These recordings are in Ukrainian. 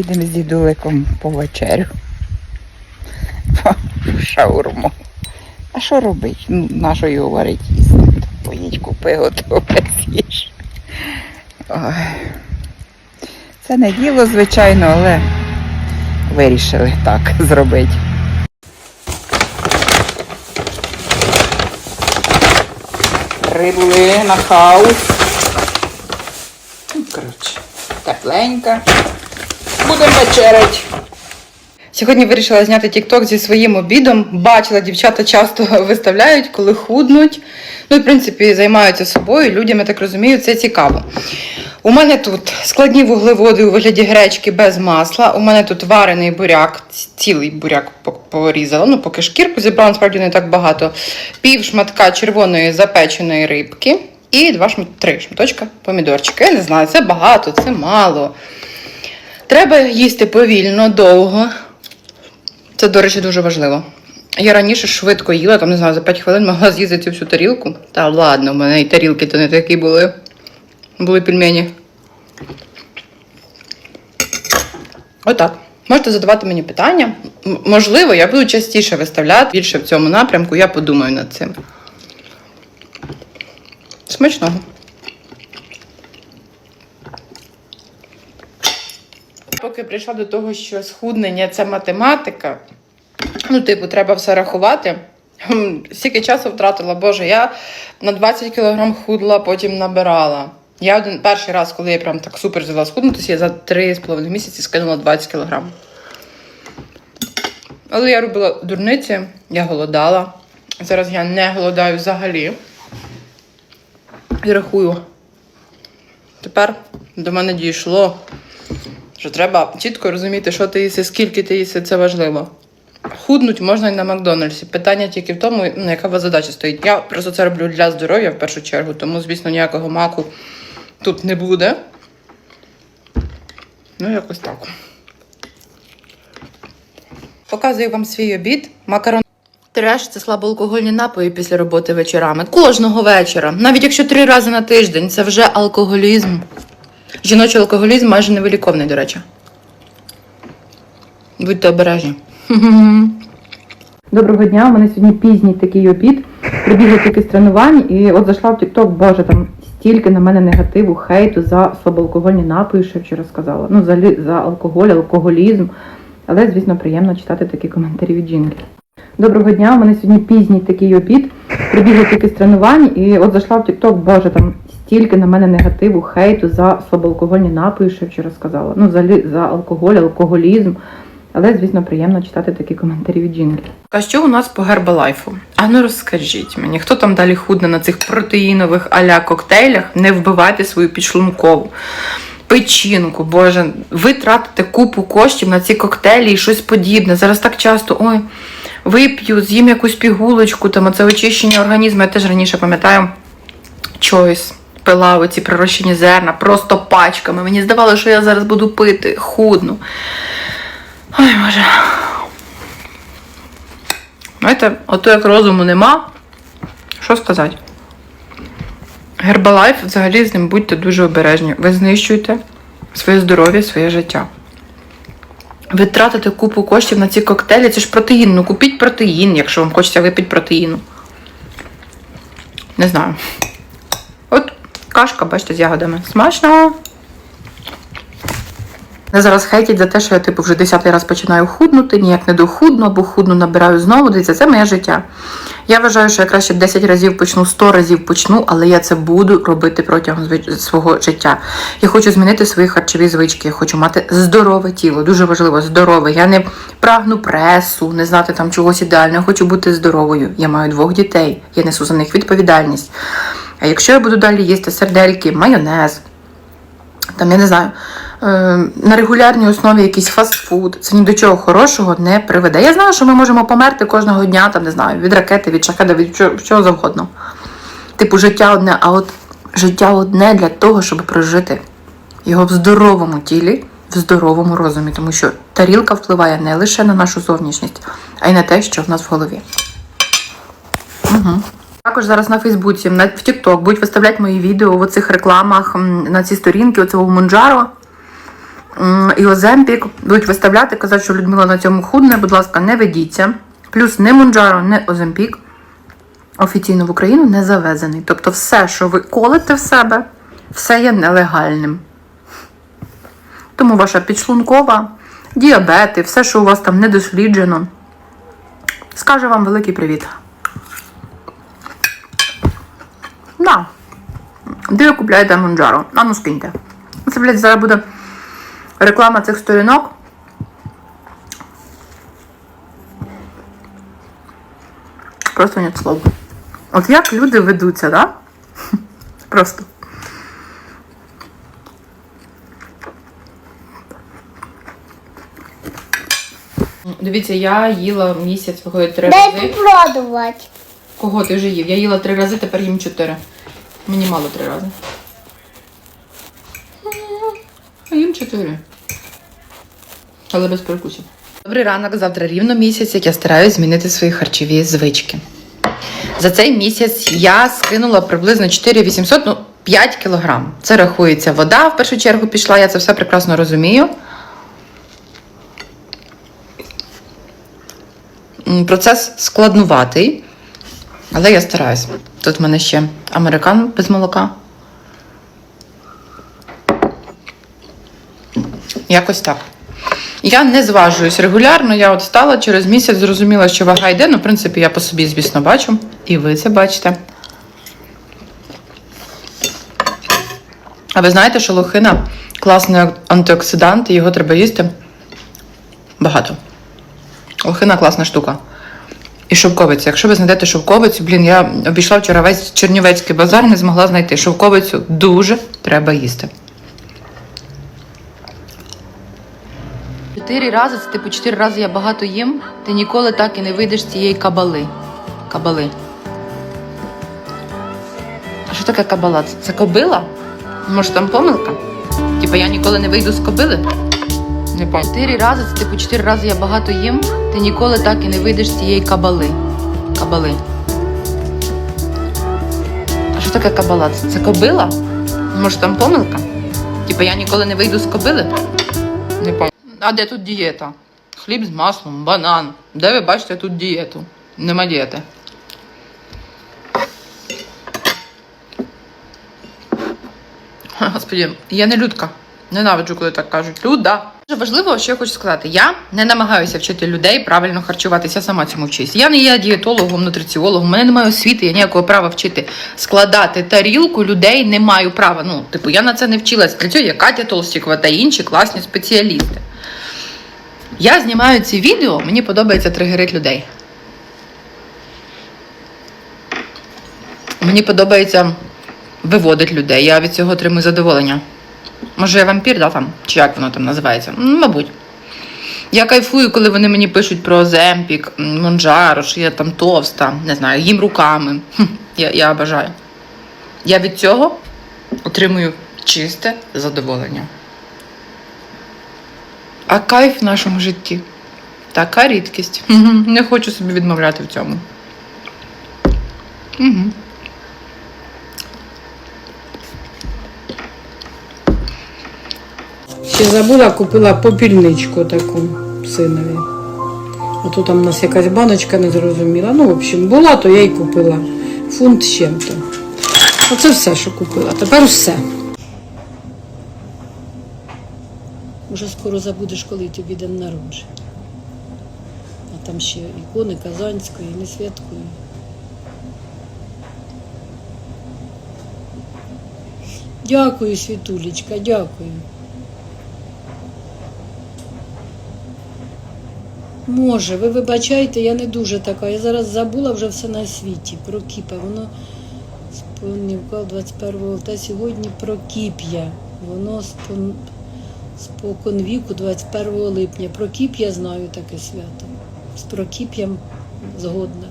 Їдемо з дідуликом по вечерю. По шаурму. А що робить? Ну, його варить їсти? Поїдь, купи, готове з'їж. Це не діло, звичайно, але вирішили так зробити. Прибули на хаус. Коротше, тепленька. Будемо вечерять. Сьогодні вирішила зняти TikTok зі своїм обідом. Бачила, дівчата часто виставляють, коли худнуть. Ну в принципі займаються собою. Людям, я так розумію, це цікаво. У мене тут складні вуглеводи у вигляді гречки без масла. У мене тут варений буряк, цілий буряк порізала. Ну, поки шкірку зібрала, насправді не так багато. Пів шматка червоної запеченої рибки і два шматочка помідорчика. Я не знаю, це багато, це мало. Треба їсти повільно, довго. Це, до речі, дуже важливо. Я раніше швидко їла, там не знаю, за 5 хвилин могла з'їздити всю тарілку. Та ладно, у мене і тарілки то не такі були. Були пельмені. Отак. Можете задавати мені питання. Можливо, я буду частіше виставляти більше в цьому напрямку, я подумаю над цим. Смачного. Поки прийшла до того, що схуднення це математика, ну, типу, треба все рахувати. Хм, Стільки часу втратила, Боже, я на 20 кг худла, потім набирала. Я один перший раз, коли я прям так супер взяла схуднутися, я за 3,5 місяці скинула 20 кг. Але я робила дурниці, я голодала. Зараз я не голодаю взагалі. І рахую. Тепер до мене дійшло, що треба чітко розуміти, що ти їси, скільки ти їси, це важливо. Худнуть можна і на Макдональдсі. Питання тільки в тому, ну, яка у вас задача стоїть. Я просто це роблю для здоров'я в першу чергу, тому, звісно, ніякого маку тут не буде. Ну, якось так. Показую вам свій обід. Макарон. Треш це слабоалкогольні напої після роботи вечорами. Кожного вечора. Навіть якщо три рази на тиждень, це вже алкоголізм. Жіночий алкоголізм майже невиліковний, до речі. Будьте обережні. Доброго дня, у мене сьогодні пізній такий обід. Прибігла тільки з тренувань, і от зайшла в TikTok, боже, там стільки на мене негативу, хейту за слабоалкогольні напої, що я вчора сказала. Ну, взагалі за алкоголь, алкоголізм. Але, звісно, приємно читати такі коментарі від жінки. Доброго дня, у мене сьогодні пізній такий обід. Прибігла тільки з тренувань, і от зайшла в TikTok, боже, там стільки на мене негативу, хейту за слабоалкогольні напої, що я вчора сказала. Ну, взагалі за алкоголь, алкоголізм. Але, звісно, приємно читати такі коментарі від жінки. А що у нас по гербалайфу? А ну розкажіть мені, хто там далі худне на цих протеїнових аля коктейлях? Не вбивайте свою підшлункову. Печінку, боже, ви тратите купу коштів на ці коктейлі і щось подібне. Зараз так часто, ой, вип'ю, з'їм якусь пігулочку, там оце очищення організму. Я теж раніше пам'ятаю Choice. Пила оці пророщені зерна просто пачками. Мені здавалося, що я зараз буду пити, худну. Ой, Боже. Знаєте, ото як розуму нема. Що сказати? Гербалайф взагалі з ним будьте дуже обережні. Ви знищуєте своє здоров'я, своє життя. Ви тратите купу коштів на ці коктейлі. Це ж протеїн. Ну купіть протеїн, якщо вам хочеться випити протеїну. Не знаю. Кашка, бачите, з ягодами. Смачно! Мене зараз хейтять за те, що я типу вже десятий раз починаю худнути, ніяк не дохудну, або худну набираю знову. Дивіться, це моє життя. Я вважаю, що я краще 10 разів почну, 100 разів почну, але я це буду робити протягом свого життя. Я хочу змінити свої харчові звички, я хочу мати здорове тіло. Дуже важливо, здорове. Я не прагну пресу, не знати там чогось ідеального. Я хочу бути здоровою. Я маю двох дітей, я несу за них відповідальність. А якщо я буду далі їсти сердельки, майонез, там, я не знаю, е, на регулярній основі якийсь фастфуд, це ні до чого хорошого не приведе. Я знаю, що ми можемо померти кожного дня, там, не знаю, від ракети, від шахеда, від чого, чого завгодно. Типу, життя одне, а от життя одне для того, щоб прожити його в здоровому тілі, в здоровому розумі, тому що тарілка впливає не лише на нашу зовнішність, а й на те, що в нас в голові. Угу. Також зараз на Фейсбуці, на, в TikTok будуть виставляти мої відео в оцих рекламах на ці сторінки, оцього Мунджаро. І Оземпік будуть виставляти, казати, що Людмила на цьому худне, будь ласка, не ведіться. Плюс не Монджаро, не Оземпік офіційно в Україну не завезений. Тобто все, що ви колите в себе, все є нелегальним. Тому ваша підшлункова, діабети, все, що у вас там не досліджено, скаже вам великий привіт. Да. Де ви купляєте Монджаро? А ну скиньте. Це, блядь, зараз буде реклама цих сторінок. Просто нет слов. От як люди ведуться, да? Просто. Дивіться, я їла місяць виходить три Дай рази. попробувати. Кого ти вже їв? Я їла три рази, тепер їм чотири. Мені мало три рази. А їм чотири. Але без перекусів. Добрий ранок, завтра рівно місяць, як я стараюсь змінити свої харчові звички. За цей місяць я скинула приблизно 4800, ну 5 кілограм. Це рахується вода, в першу чергу пішла, я це все прекрасно розумію. Процес складнуватий, але я стараюсь. Тут в мене ще американ без молока. Якось так. Я не зважуюсь регулярно, я от стала через місяць, зрозуміла, що вага йде. Ну, в принципі, я по собі, звісно, бачу. І ви це бачите. А ви знаєте, що лохина класний антиоксидант, і його треба їсти багато. Лохина класна штука. І шовковиця. Якщо ви знайдете шовковицю, блін, я обійшла вчора весь Чернівецький базар, не змогла знайти. Шовковицю дуже треба їсти. Чотири рази, це типу чотири рази я багато їм, ти ніколи так і не вийдеш з цієї кабали. Кабали. А що таке кабала? Це, це кобила? Може там помилка? Типа я ніколи не вийду з кобили? Не пам'ятаю. Чотири рази, це типу чотири рази я багато їм, ти ніколи так і не вийдеш з цієї кабали. Кабали. А що таке кабала? Це, кобила? Може там помилка? Типа я ніколи не вийду з кобили? Не пам'ятаю. А де тут дієта? Хліб з маслом, банан. Де ви бачите тут дієту? Нема дієти. Господі, я не людка. Ненавиджу, коли так кажуть. Люда. Дуже важливо, що я хочу сказати. Я не намагаюся вчити людей правильно харчуватися, сама цьому вчусь. Я не є дієтологом, нутриціологом, у мене немає освіти, я ніякого права вчити складати тарілку людей не маю права. Ну, типу, я на це не вчилась. Для цього є Катя Толстікова та інші класні спеціалісти. Я знімаю ці відео, мені подобається тригерить людей. Мені подобається виводити людей. Я від цього отримую задоволення. Може, я вампір, да, там? Чи як воно там називається? Ну, мабуть. Я кайфую, коли вони мені пишуть про Земпік, Монджаро, що я там товста, не знаю, їм руками. Хм, я, я бажаю. Я від цього отримую чисте задоволення. А кайф в нашому житті така рідкість. Не хочу собі відмовляти в цьому. Угу. Ще забула, купила попільничку таку синові. А то там у нас якась баночка не зрозуміла. Ну, в общем, була, то я й купила фунт з чим-то. Оце все, що купила. Тепер все. Уже скоро забудеш, коли тобі день народження. А там ще ікони Казанської, не святкої. Дякую, Світулечка, дякую. Може, ви вибачайте, я не дуже така. Я зараз забула вже все на світі про кіпа. Воно спонівкав 21 та сьогодні про кіп'я. Воно спон... спокон віку 21 липня. Про кіп знаю таке свято. З прокіп'ям згодна.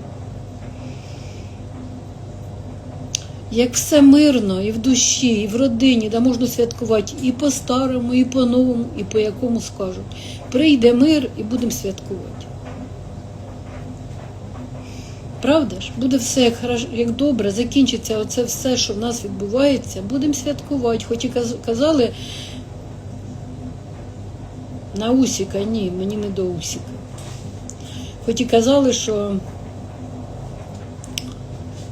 Як все мирно і в душі, і в родині, де можна святкувати і по-старому, і по-новому, і по якому скажуть. Прийде мир і будемо святкувати. Правда ж? Буде все як, як добре, закінчиться оце все, що в нас відбувається, будемо святкувати. Хоч і казали, На Усіка, ні, мені не до Усіка. Хоч і казали, що.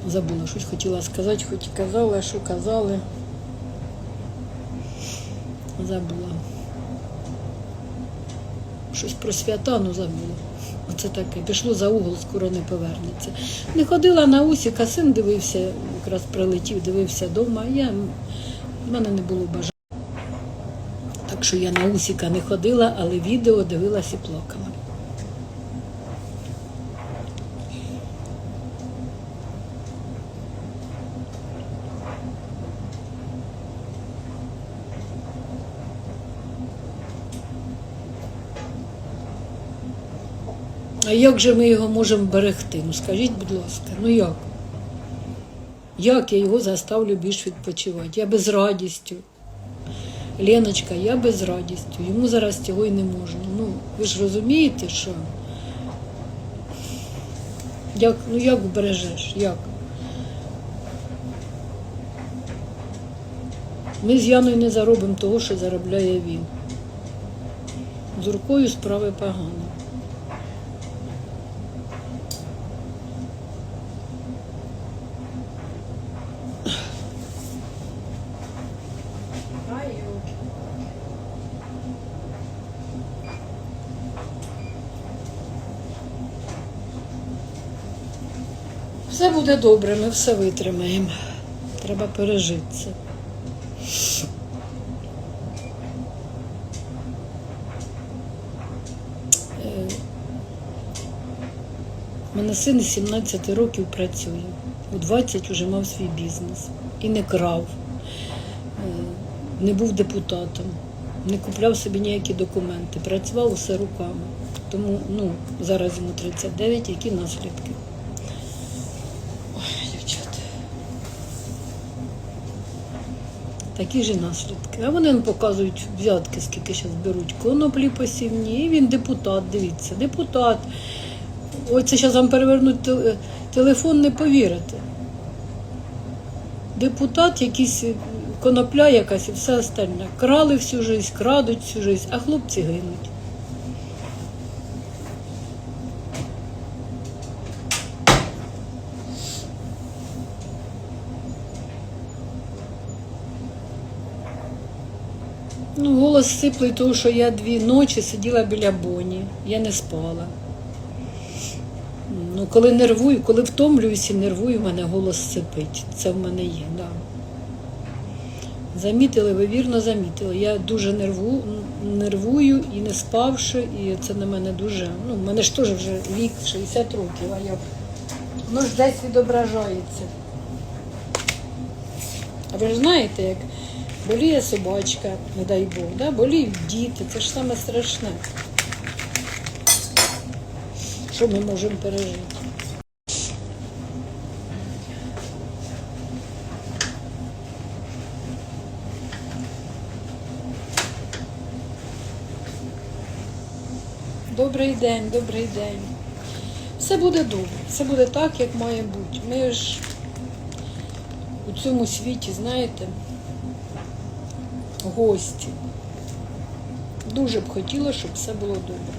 Забула, щось хотіла сказати, хоч і казали, а що казали. Забула. Щось про свята, ну забула. Оце таке. Пішло за угол, скоро не повернеться. Не ходила на Усіка, син дивився, якраз прилетів, дивився вдома. Я, в мене не було бажання. Так що я на Усіка не ходила, але відео дивилась і плакала. А як же ми його можемо берегти? Ну скажіть, будь ласка, ну як? Як я його заставлю більш відпочивати? Я без радістю. Леночка, я без радістю. Йому зараз цього й не можна. Ну, ви ж розумієте, що? Як, ну як вбережеш? Як? Ми з Яною не заробимо того, що заробляє він. З рукою справи погано. Все буде добре, ми все витримаємо. Треба пережити це. Е, У мене син 17 років працює. У 20 вже мав свій бізнес. І не крав, Е, не був депутатом, не купляв собі ніякі документи, працював усе руками. Тому ну, зараз йому 39, які наслідки. Ой, дівчата. Такі ж наслідки. А вони показують взятки, скільки зараз беруть коноплі посівні. І він депутат, дивіться, депутат. Ось це зараз вам перевернуть телефон, не повірите. Депутат, якийсь е, конопля якась і все остальне. Крали всю життя, крадуть всю життя, а хлопці гинуть. Ну, голос тому що я дві ночі сиділа біля Боні, я не спала. Ну, коли нервую, коли втомлююся нервую, в мене голос сипить. Це в мене є, да. Замітили, ви вірно замітили. Я дуже нерву, нервую і не спавши, і це на мене дуже. Ну, в мене ж теж вже вік 60 років, а я воно ж десь відображається. А ви ж знаєте, як боліє собачка, не дай Бог, да? боліють діти, це ж саме страшне. Що ми можемо пережити? Добрий день, добрий день. Все буде добре, все буде так, як має бути. Ми ж у цьому світі, знаєте, гості. Дуже б хотіла, щоб все було добре.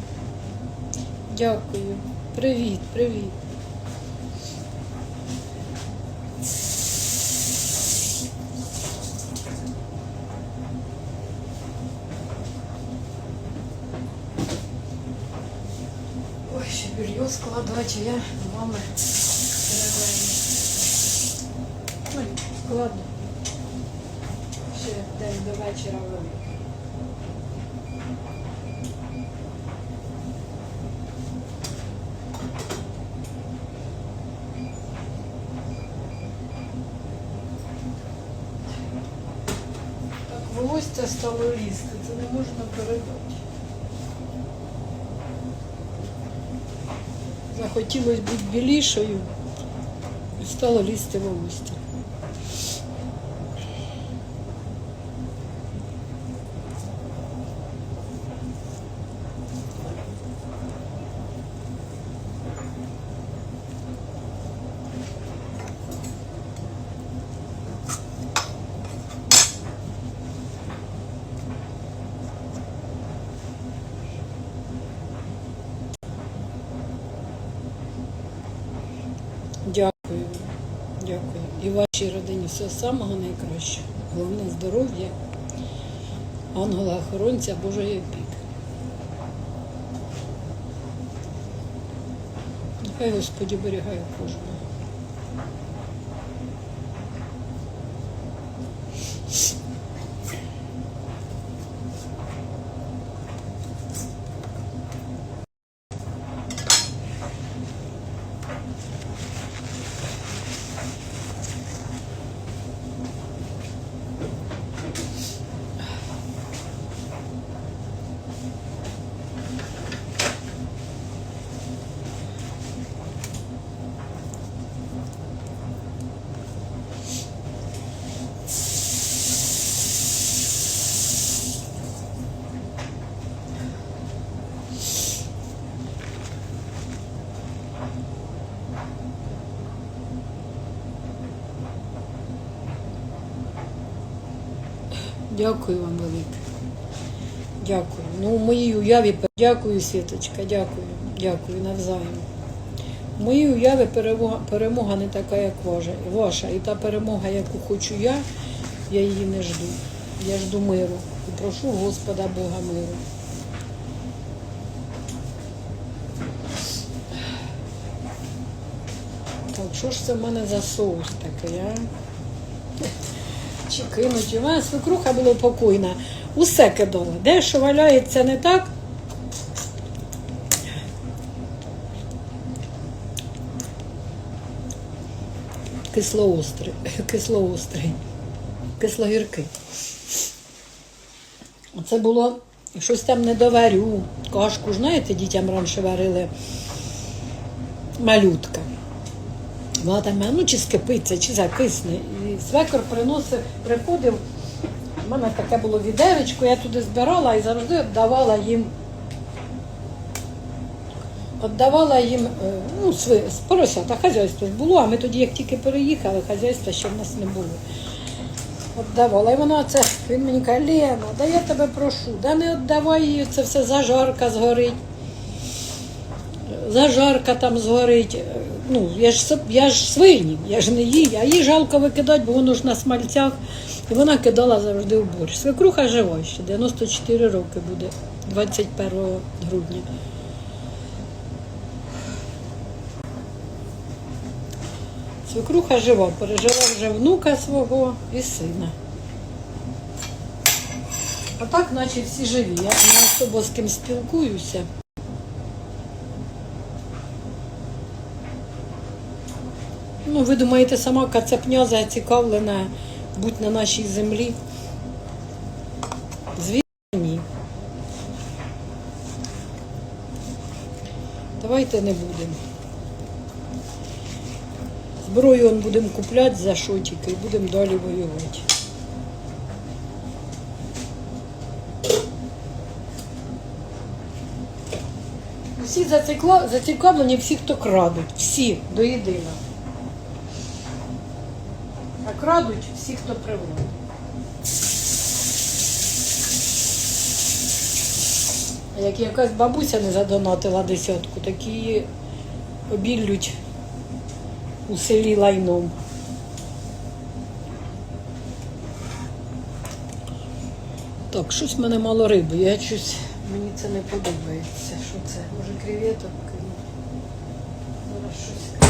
Дякую. Привіт, привіт. Ой, ще белье складати, я з вами перегляню. Ой, складно. До вечора великий. Так волосся стало лізти, це не можна передати. Захотілося бути білішою і стало лізти волосся. Родині всього самого найкращого. Головне здоров'я, ангела-охоронця Божої опіки. Нехай Господь оберігає кожного. Дякую вам велике. Дякую. Ну, в моїй уяві дякую, Світочка, дякую, дякую навзаєм. В моїй уяві перемога, перемога не така, як ваша. ваша. І та перемога, яку хочу я, я її не жду. Я жду миру. І прошу Господа Бога миру. Так, що ж це в мене за соус такий, а? Чи кинуть? У мене свекруха була покойна. Усе кидала. Де що валяється не так? Кислоострий. Кислоострий. Кислогіркий. Це було щось там не доварю. Кашку, знаєте, дітям раніше варили малютка. Вона там, ну чи скипиться, чи закисне. Свекор приносив, приходив. У мене таке було відеречко, я туди збирала і завжди віддавала їм. Віддавала їм е, ну, поросята, хазяйство було, а ми тоді, як тільки переїхали, хазяйства ще в нас не було. Віддавала. І вона це, він мені каже, Лена, да я тебе прошу, да не віддавай її, це все зажарка згорить зажарка там згорить. Ну, я ж, я ж свині, я ж не їй, а їй жалко викидати, бо воно ж на смальцях. І вона кидала завжди в борщ. Свекруха жива ще, 94 роки буде, 21 грудня. Свекруха жива, пережила вже внука свого і сина. А так, наче всі живі. Я не особо з ким спілкуюся. Ну, ви думаєте, сама кацапня зацікавлена будь на нашій землі? Звісно, ні. Давайте не будемо. Зброю он будемо купляти за шотики і будемо далі воювати. Всі зацікавлені, всі, хто крадуть, всі до єдиного. Крадуть всі, хто при владі. А Як якась бабуся не задонатила десятку, так її обіллють у селі лайном. Так, щось в мене мало риби. Я щось, мені це не подобається. Що це? Може креветок? Зараз щось.